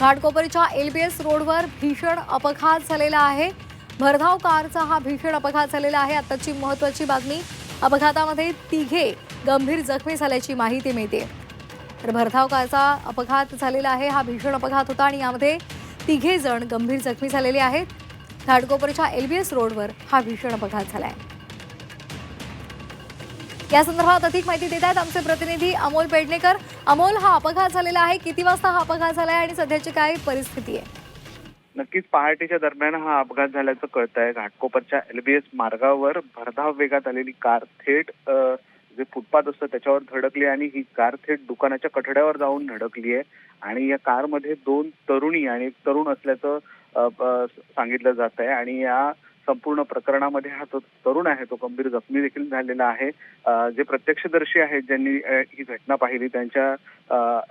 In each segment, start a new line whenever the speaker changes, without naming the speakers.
घाटकोपरच्या LBS रोडवर भीषण अपघात झालेला आहे. भरधाव कारचा हा भीषण अपघात झालेला आहे. आताची महत्वाची बातमी अपघातामध्ये तिघे गंभीर जखमी झाल्याची माहिती मिळते. तर भरधाव कारचा अपघात झालेला आहे. हा भीषण अपघात होता आणि यामध्ये तिघे जण गंभीर जखमी झालेले आहेत. घाटकोपरच्या एलबीएस रोडवर हा भीषण अपघात झाला आहे या संदर्भात अधिक माहिती देत आहेत आमचे प्रतिनिधी अमोल पेडणेकर. अमोल हा अपघात झालेला आहे. किती वाजता हा अपघात झाला आहे आणि सध्याची काय परिस्थिती आहे?
नक्कीच पहाटेच्या दरम्यान हा अपघात झाल्याचं कळत आहे घाटकोपरच्या एलबीएस मार्गावर भरधाव वेगात आलेली कार थेट जे फुटपाथ असतं त्याच्यावर धडकली आणि ही कार थेट दुकानाच्या कठड्यावर जाऊन धडकली आहे. आणि या कारमध्ये दोन तरुणी आणि एक तरुण असल्याचं सांगितलं जात आहे आणि या संपूर्ण प्रकरणामध्ये हा जो तरुण आहे तो गंभीर जखमी देखील झालेला आहे. जे प्रत्यक्षदर्शी आहेत ज्यांनी ही घटना पाहिली त्यांच्या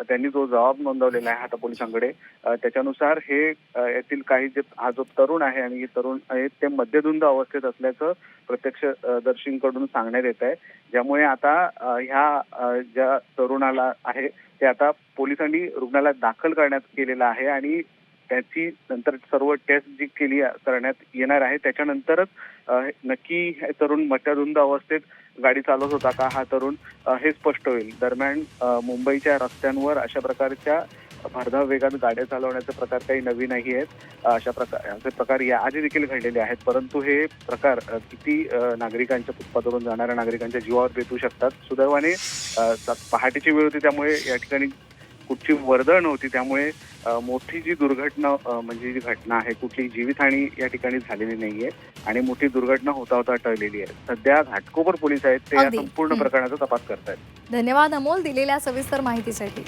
त्यांनी जो जबाब नोंदवलेला आहे आता पोलिसांकडे त्याच्यानुसार हे यातील काही जे हा जो तरुण आहे आणि हे तरुण आहेत ते मध्यधुंद अवस्थेत असल्याचं प्रत्यक्षदर्शींकडून सांगण्यात येत आहे ज्यामुळे आता ह्या ज्या तरुणाला आहे ते आता पोलिसांनी रुग्णालयात दाखल करण्यात केलेलं आहे आणि त्याची नंतर सर्व टेस्ट जी केली करण्यात येणार आहे त्याच्यानंतरच नक्की हे तरुण मध्यधुंद अवस्थेत गाडी चालवत होता का हा तरुण हे स्पष्ट होईल. दरम्यान मुंबईच्या रस्त्यांवर अशा प्रकारच्या भरधाव वेगात गाड्या चालवण्याचे प्रकार काही नवीन नाही आहेत अशा प्रकार असे प्रकार या आधी देखील घडलेले आहेत. परंतु हे प्रकार किती नागरिकांच्या फुटपाथवरून जाणाऱ्या नागरिकांच्या जीवावर बेतू शकतात सुदैवाने पहाटेची वेळ होती त्यामुळे या ठिकाणी कुठची वर्दळ नव्हती त्यामुळे मोठी जी दुर्घटना म्हणजे जी घटना आहे कुठली जीवितहानी या ठिकाणी झालेली नाहीये आणि मोठी दुर्घटना होता होता टळलेली आहे सध्या घाटकोपर पोलीस आहेत ते या. संपूर्ण. प्रकरणाचा तपास करतायत
धन्यवाद अमोल दिलेल्या सविस्तर माहितीसाठी